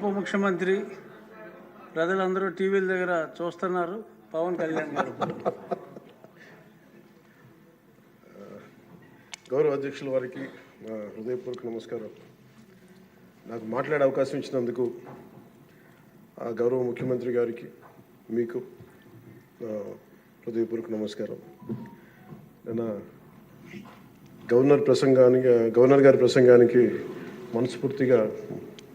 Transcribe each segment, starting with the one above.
ఉప ముఖ్యమంత్రి ప్రజలందరూ టీవీల దగ్గర చూస్తున్నారు. పవన్ కళ్యాణ్ గారు. గౌరవ అధ్యక్షుల వారికి నా హృదయపూర్వక నమస్కారం. నాకు మాట్లాడే అవకాశం ఇచ్చినందుకు ఆ గౌరవ ముఖ్యమంత్రి గారికి మీకు హృదయపూర్వక నమస్కారం. నిన్న గవర్నర్ ప్రసంగానికి గవర్నర్ గారి ప్రసంగానికి మనస్ఫూర్తిగా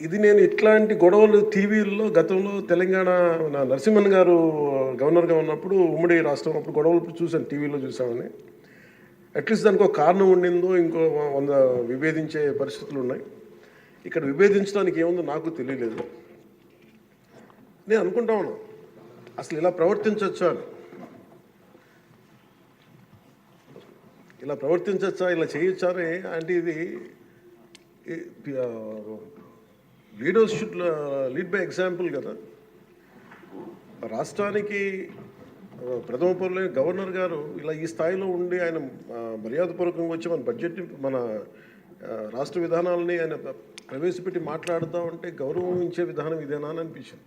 ఇది నేను ఇట్లాంటి గొడవలు టీవీల్లో గతంలో తెలంగాణ నా నరసింహన్ గారు గవర్నర్గా ఉన్నప్పుడు ఉమ్మడి రాష్ట్రం అప్పుడు గొడవలు చూశాను టీవీలో చూసామని అట్లీస్ట్ దానికి ఒక కారణం ఉండిందో ఇంకో వంద విభేదించే పరిస్థితులు ఉన్నాయి. ఇక్కడ విభేదించడానికి ఏముందో నాకు తెలియలేదు. నేను అనుకుంటా ఉన్నా అసలు ఇలా ప్రవర్తించవచ్చా అని. ఇలా ప్రవర్తించవచ్చా ఇలా చేయొచ్చా అని అంటే ఇది leaders should lead by example కదా. రాష్ట్రానికి ప్రథమ పౌరులైన గవర్నర్ గారు ఇలా ఈ స్థాయిలో ఉండి ఆయన మర్యాదపూర్వకంగా వచ్చి మన బడ్జెట్ మన రాష్ట్ర విధానాలని ఆయన ప్రవేశపెట్టి మాట్లాడుతూ ఉంటే గౌరవం ఇచ్చే విధానం ఇదేనా అని అనిపించింది.